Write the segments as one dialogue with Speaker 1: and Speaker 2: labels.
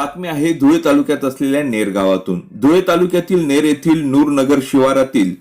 Speaker 1: बातमी आहे धुळे तालुक्यात असलेल्या नेर गावातून धुळे तालुक्यातील नेर येथील नूरनगर शिवारातील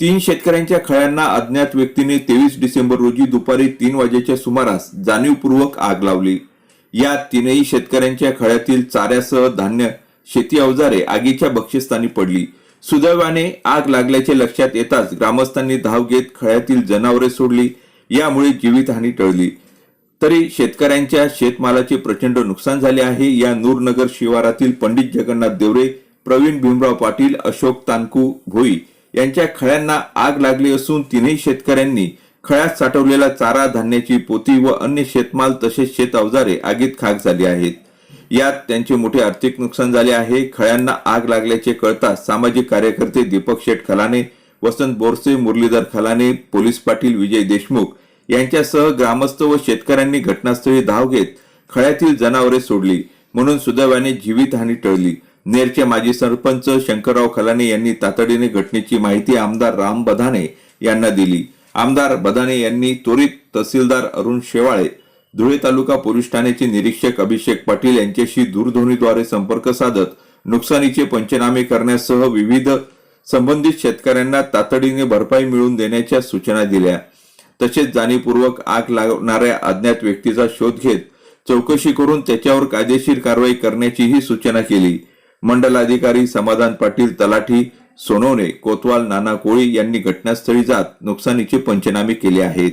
Speaker 1: तीन शेतकऱ्यांच्या खळ्यांना अज्ञात व्यक्तीने तेवीस डिसेंबर रोजी दुपारी तीन वाजेच्या सुमारास जाणीवपूर्वक आग लावली. या तीनही शेतकऱ्यांच्या खळ्यातील चाऱ्यासह धान्य शेती अवजारे आगीच्या बक्षिस्तानी पडली. सुदैवाने आग लागल्याचे लक्षात येताच ग्रामस्थांनी धाव घेत खळ्यातील जनावरे सोडली. यामुळे जीवितहानी टळली. तरी शेतकऱ्यांच्या शेतमालाचे प्रचंड नुकसान झाले आहे. या नूरनगर शिवारातील पंडित जगन्नाथ देवरे प्रवीण भीमराव पाटील अशोक तानकू भोई यांच्या खळ्यांना आग लागली असून तिन्ही शेतकऱ्यांनी खळ्यात साठवलेला चारा धान्याची पोती व अन्य शेतमाल तसेच शेत अवजारे आगीत खाक झाली आहेत. यात त्यांचे मोठे आर्थिक नुकसान झाले आहे. खळ्यांना आग लागल्याचे कळताच सामाजिक कार्यकर्ते दीपक शेठ खलाने वसंत बोरसे मुरलीधर खलाने पोलीस पाटील विजय देशमुख यांच्यासह ग्रामस्थ व शेतकऱ्यांनी घटनास्थळी धाव घेत खळ्यातील जनावरे सोडली. म्हणून सुदैवाने जीवितहानी टळली. नेरचे माजी सरपंच शंकरराव खलाने यांनी तातडीने घटनेची माहिती आमदार राम बधाने यांना दिली. आमदार बदाने यांनी त्वरित तहसीलदार अरुण शेवाळे धुळे तालुका पोलीस ठाण्याचे निरीक्षक अभिषेक पाटील यांच्याशी दूरध्वनीद्वारे संपर्क साधत नुकसानीचे पंचनामे करण्यासह विविध संबंधित शेतकऱ्यांना तातडीने भरपाई मिळवून देण्याच्या सूचना दिल्या. तसेच जाणीवपूर्वक आग लावणाऱ्या अज्ञात व्यक्तीचा शोध घेत चौकशी करून त्याच्यावर कायदेशीर कारवाई करण्याचीही सूचना केली. मंडलाधिकारी समाधान पाटील तलाठी सोनवणे कोतवाल नाना कोळी यांनी घटनास्थळी जात नुकसानीचे पंचनामे केले आहेत.